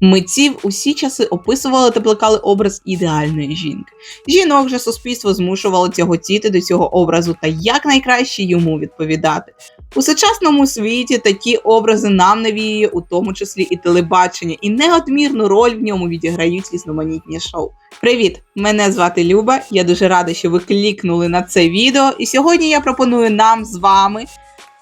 Митців усі часи описували та плекали образ ідеальної жінки. Жінок же суспільство змушувало тяготіти до цього образу та якнайкраще йому відповідати. У сучасному світі такі образи нам навіює, у тому числі і телебачення, і неодмірну роль в ньому відіграють різноманітні шоу. Привіт! Мене звати Люба. Я дуже рада, що ви клікнули на це відео. І сьогодні я пропоную нам з вами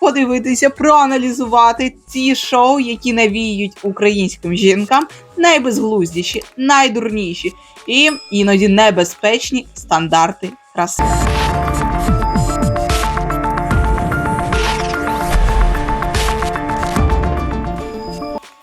подивитися, проаналізувати ті шоу, які навіюють українським жінкам найбезглуздіші, найдурніші і іноді небезпечні стандарти краси.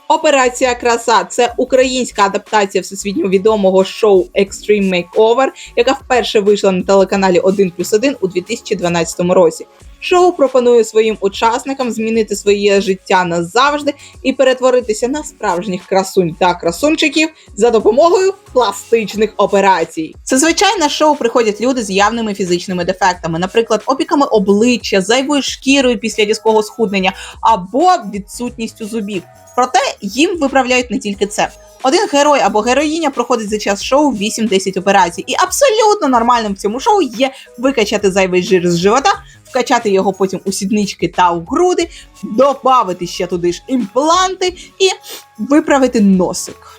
Операція Краса це українська адаптація всесвітньо відомого шоу Extreme Makeover, яка вперше вийшла на телеканалі 1 плюс 1 у 2012 році. Шоу пропонує своїм учасникам змінити своє життя назавжди і перетворитися на справжніх красунь та красунчиків за допомогою пластичних операцій. Зазвичай на шоу приходять люди з явними фізичними дефектами, наприклад, опіками обличчя, зайвою шкірою після різкого схуднення або відсутністю зубів. Проте їм виправляють не тільки це. Один герой або героїня проходить за час шоу 8-10 операцій, і абсолютно нормальним в цьому шоу є викачати зайвий жир з живота, вкачати його потім у сіднички та у груди, додати ще туди ж імпланти і виправити носик.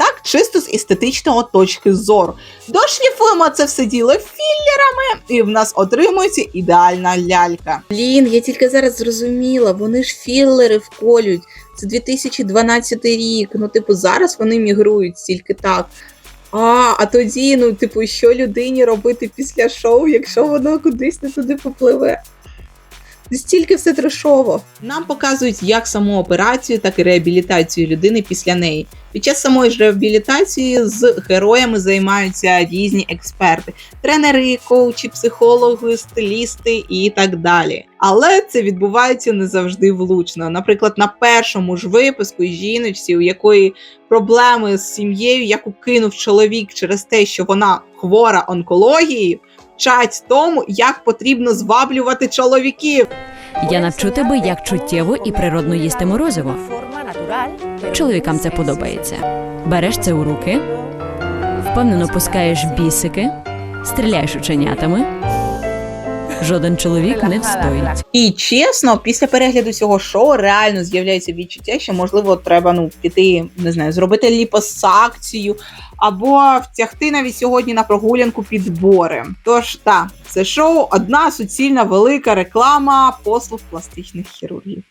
Так, чисто з естетичного точки зору. Дошліфуємо це все діло філлерами, і в нас отримується ідеальна лялька. Блін, я тільки зараз зрозуміла, вони ж філери вколюють. Це 2012 рік. Ну, типу, зараз вони мігрують тільки так. А, а тоді, ну, типу, що людині робити після шоу, якщо воно кудись не туди попливе? Стільки все трешово. Нам показують як саму операцію, так і реабілітацію людини після неї. Під час самої ж реабілітації з героями займаються різні експерти: тренери, коучі, психологи, стилісти і так далі. Але це відбувається не завжди влучно. Наприклад, на першому ж випуску жіночці, у якої проблеми з сім'єю, яку кинув чоловік через те, що вона хвора онкологією, вчать тому, як потрібно зваблювати чоловіків. Я навчу тебе, як чуттєво і природно їсти морозиво. Чоловікам це подобається. Береш це у руки, впевнено пускаєш бісики, стріляєш ученятами. Жоден чоловік не встоїть. І чесно, після перегляду цього шоу реально з'являється відчуття, що можливо треба ну піти, не знаю, зробити ліпосакцію або втягти навіть сьогодні на прогулянку підбори. Тож та це шоу одна суцільна велика реклама послуг пластичних хірургів.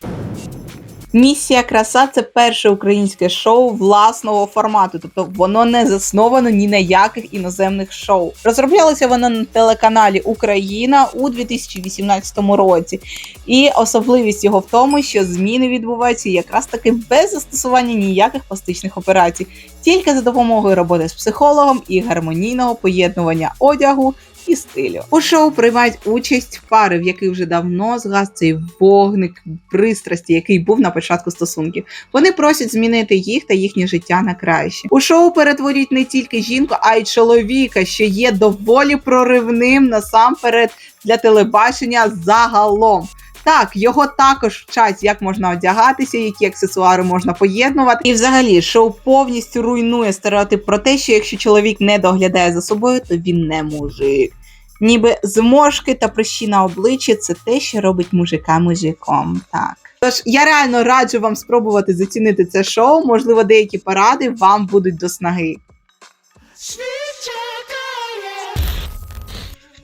Місія краса це перше українське шоу власного формату, тобто воно не засновано ні на яких іноземних шоу. Розроблялося воно на телеканалі Україна у 2018 році, і особливість його в тому, що зміни відбуваються якраз таки без застосування ніяких пластичних операцій, тільки за допомогою роботи з психологом і гармонійного поєднування одягу і стилю. У шоу приймають участь пари, в яких вже давно згас цей вогник пристрасті, який був на початку стосунків. Вони просять змінити їх та їхнє життя на краще. У шоу перетворюють не тільки жінку, а й чоловіка, що є доволі проривним насамперед для телебачення загалом. Так, його також вчать, як можна одягатися, які аксесуари можна поєднувати. І взагалі шоу повністю руйнує стереотип про те, що якщо чоловік не доглядає за собою, то він не мужик. Ніби зморшки та прищі на обличчі це те, що робить мужика мужиком. Так. Тож я реально раджу вам спробувати зацінити це шоу. Можливо, деякі поради вам будуть до снаги.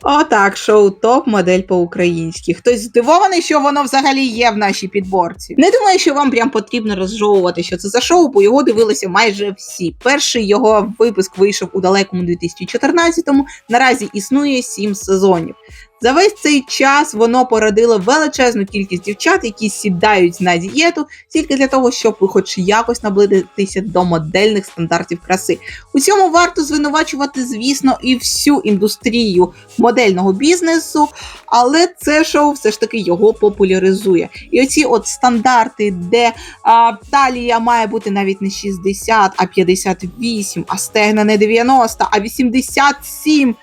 Отак, шоу топ модель по-українськи. Хтось здивований, що воно взагалі є в нашій підборці. Не думаю, що вам прям потрібно розжовувати, що це за шоу, бо його дивилися майже всі. Перший його випуск вийшов у далекому 2014-му. Наразі існує сім сезонів. За весь цей час воно породило величезну кількість дівчат, які сідають на дієту тільки для того, щоб хоч якось наблизитися до модельних стандартів краси. У цьому варто звинувачувати, звісно, і всю індустрію модельного бізнесу, але це шоу все ж таки його популяризує. І оці от стандарти, де а, талія має бути навіть не 60, а 58, а стегна не 90, а 87.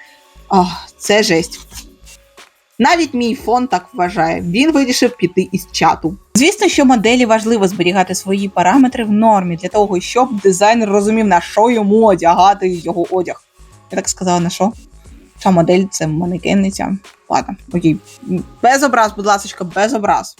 О, це жесть. Навіть мій фон так вважає. Він вирішив піти із чату. Звісно, що моделі важливо зберігати свої параметри в нормі для того, щоб дизайнер розумів, на що йому одягати його одяг. Я так сказала, на що? Ця модель це манекенниця. Ладно, окей. Без образ, будь ласка, без образ.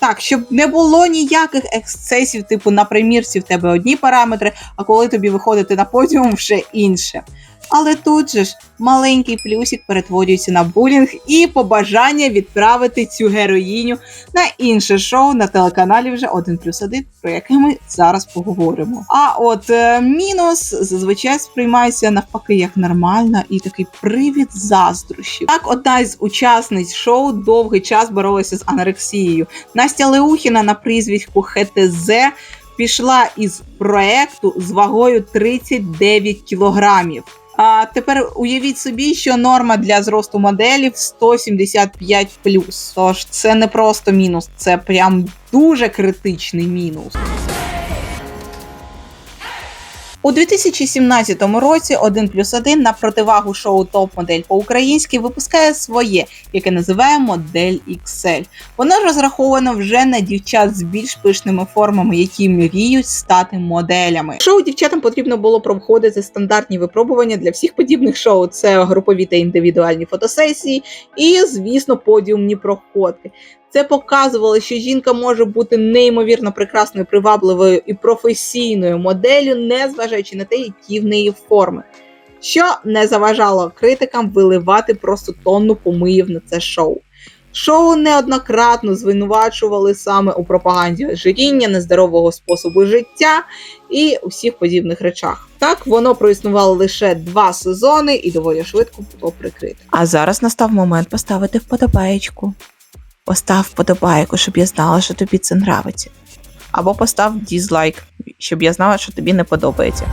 Так, щоб не було ніяких ексцесів, типу на примірці в тебе одні параметри, а коли тобі виходити на подіум, вже інше. Але тут же ж маленький плюсик перетворюється на булінг і побажання відправити цю героїню на інше шоу на телеканалі вже 1 плюс 1, про яке ми зараз поговоримо. А от е, мінус зазвичай сприймається навпаки як нормальна і такий привід заздрощів. Так, одна із учасниць шоу довгий час боролася з анорексією. Настя Леухіна на прізвиську ХТЗ пішла із проекту з вагою 39 кілограмів. А тепер уявіть собі, що норма для зросту моделів 175 Тож це не просто мінус, це прям дуже критичний мінус. У 2017 році 1 плюс 1 на противагу шоу Топ-модель по-українськи випускає своє, яке називає модель XL. Воно розраховано вже на дівчат з більш пишними формами, які мріють стати моделями. Шоу дівчатам потрібно було проходити стандартні випробування для всіх подібних шоу: це групові та індивідуальні фотосесії, і, звісно, подіумні проходки. Це показувало, що жінка може бути неймовірно прекрасною, привабливою і професійною моделлю, незважаючи на те, які в неї форми. Що не заважало критикам виливати просто тонну помиїв на це шоу. Шоу неоднократно звинувачували саме у пропаганді ожиріння, нездорового способу життя і усіх подібних речах. Так воно проіснувало лише два сезони і доволі швидко було прикрите. А зараз настав момент поставити вподобаєчку. Постав вподобайку, щоб я знала, що тобі це нравиться. Або постав дізлайк, щоб я знала, що тобі не подобається.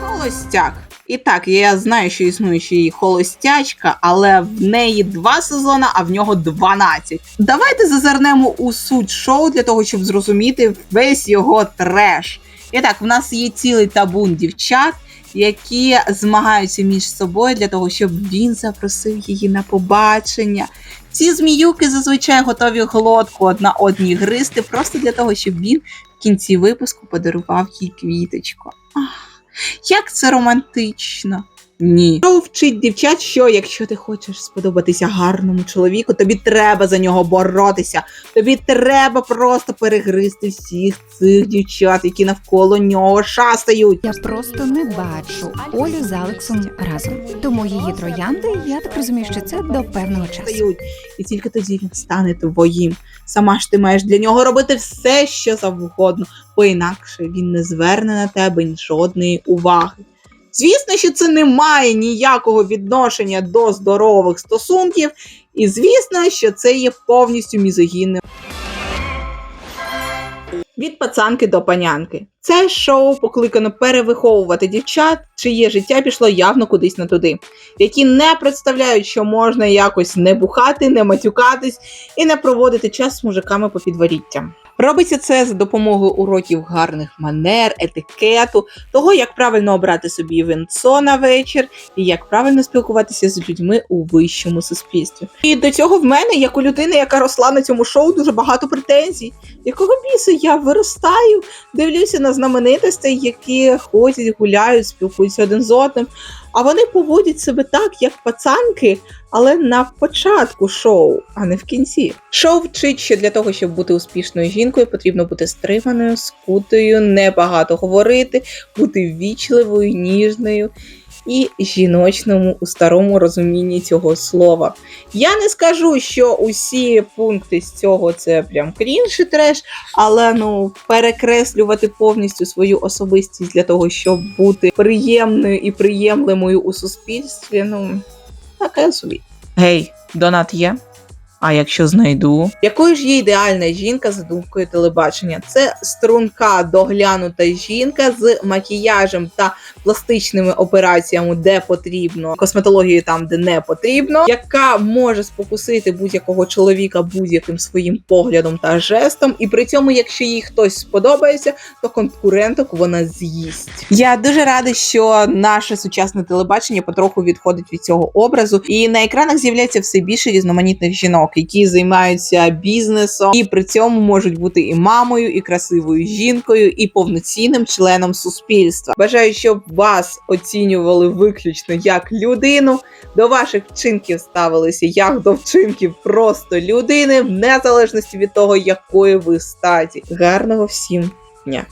Холостяк. І так, я знаю, що існує ще і холостячка, але в неї два сезони, а в нього 12. Давайте зазирнемо у суть шоу для того, щоб зрозуміти весь його треш. І так, в нас є цілий табун дівчат, які змагаються між собою для того, щоб він запросив її на побачення. Ці зміюки зазвичай готові глотку одна одній гристи, просто для того, щоб він в кінці випуску подарував їй квіточку. Ах, як це романтично. Ні. Шоу вчить дівчат, що якщо ти хочеш сподобатися гарному чоловіку, тобі треба за нього боротися. Тобі треба просто перегризти всіх цих дівчат, які навколо нього шастають. Я просто не бачу Олю з Алексом разом. Тому її троянди, я так розумію, що це до певного часу. і тільки тоді він стане твоїм. Сама ж ти маєш для нього робити все, що завгодно, бо інакше він не зверне на тебе жодної уваги. Звісно, що це не має ніякого відношення до здорових стосунків, і звісно, що це є повністю мізогінним. Від пацанки до панянки. Це шоу покликано перевиховувати дівчат, чиє життя пішло явно кудись не туди, які не представляють, що можна якось не бухати, не матюкатись і не проводити час з мужиками по підворіттям. Робиться це за допомогою уроків гарних манер, етикету, того, як правильно обрати собі венцо на вечір і як правильно спілкуватися з людьми у вищому суспільстві. І до цього в мене, як у людини, яка росла на цьому шоу, дуже багато претензій. Якого біса я виростаю, дивлюся на знаменитостей, які ходять, гуляють, спілкуються один з одним. А вони поводять себе так, як пацанки, але на початку шоу, а не в кінці. Шоу вчить, що для того, щоб бути успішною жінкою, потрібно бути стриманою, скутою, небагато говорити, бути ввічливою, ніжною і жіночному у старому розумінні цього слова. Я не скажу, що усі пункти з цього це прям крінж і треш, але ну перекреслювати повністю свою особистість для того, щоб бути приємною і приємлемою у суспільстві, ну таке собі. Гей, донат є? А якщо знайду, якою ж є ідеальна жінка за думкою телебачення? Це струнка, доглянута жінка з макіяжем та пластичними операціями, де потрібно, косметологією там, де не потрібно, яка може спокусити будь-якого чоловіка будь-яким своїм поглядом та жестом, і при цьому, якщо їй хтось сподобається, то конкуренток вона з'їсть. Я дуже рада, що наше сучасне телебачення потроху відходить від цього образу, і на екранах з'являється все більше різноманітних жінок, які займаються бізнесом, і при цьому можуть бути і мамою, і красивою жінкою, і повноцінним членом суспільства. Бажаю, щоб вас оцінювали виключно як людину, до ваших вчинків ставилися як до вчинків просто людини, в незалежності від того, якої ви статі. Гарного всім дня!